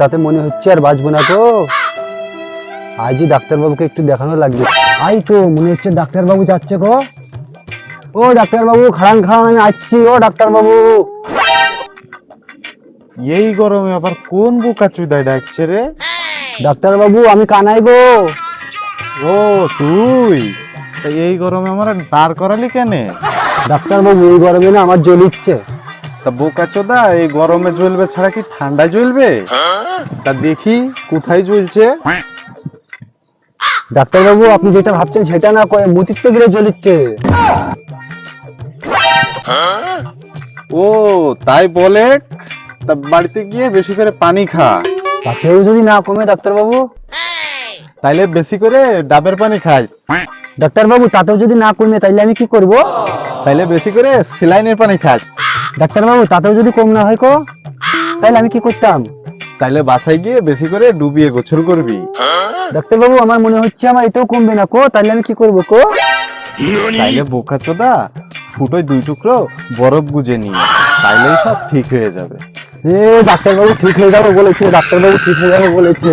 তাতে মনে হচ্ছে আর বাঁচবো না তো। আজই ডাক্তারবাবুকে একটু দেখানো লাগবে। আই তো মনে হচ্ছে ডাক্তারবাবু যাচ্ছে গো। ও ডাক্তারবাবু খাড়ান খাড়ান আমি আসছি ও ডাক্তারবাবু। এই গরমে আবার কোন বোকা চুদায় ডাকছে রে? ডাক্তারবাবু আমি কানাই গো। ও তুই? তা এই গরমে আমার দাঁড় করালি কেন? ডাক্তারবাবু এই গরমে না আমার জ্বলিচ্ছে। তা বোকা চোদা, এই গরমে জ্বলবে ছাড়া কি ঠান্ডায় জ্বলবে? তা দেখি কোথায় জ্বলছে। ডাক্তারবাবু, আপনি যেটা ভাবছেন সেটা না করে মুতিতে গেলে জ্বলিচ্ছে। ও, তাই বলে? তা বাড়িতে গিয়ে বেশি করে পানি খা। তাতেও যদি না কমে ডাক্তারবাবু, তাইলে বেশি করে ডাবের পানি খাইস ডাক্তারবাবু, তাতেও যদি না কমে, তাইলে আমি কি করব? তাইলে বেশি করে সিলাইনের পানি খাস। ডাক্তারবাবু তাতেও যদি কম না হয় কো? তাইলে আমি কি করতাম? তাইলে বাসায় গিয়ে বেশি করে ডুবিয়ে গোসল করবি। ডাক্তারবাবু আমার মনে হচ্ছে আমার এতেও কমবে না কো? তাইলে আমি কি করব কো? তাইলে বোকা চোদা ফুটোয় দুই টুকরো বরফ গুজে নিয়ে তাইলেই সব ঠিক হয়ে যাবে। এ ডাক্তারবাবু ঠিক হয়ে যাবে বলেছে ডাক্তারবাবু ঠিক হয়ে যাবে বলেছে।